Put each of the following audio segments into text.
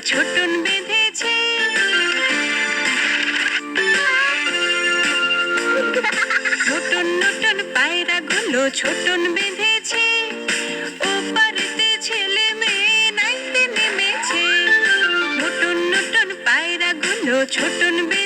ছোটন বেঁধেছে। নতুন নতুন পায়রা গুলো ছোটন বেঁধেছে। ওপারেতে ছেলে মেয়ে নাইতে নেমেছে। নতুন নতুন পায়রা গুলো ছোটন বেঁধেছে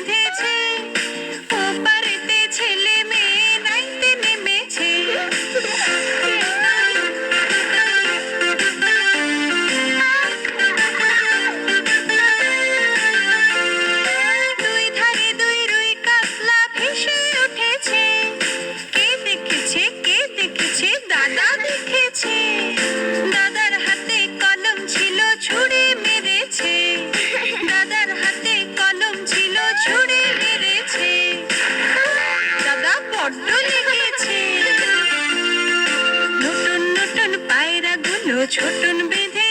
বড্ড লেগেছে নতুন নতুন পায়রা গুলো ছোটন বেঁধে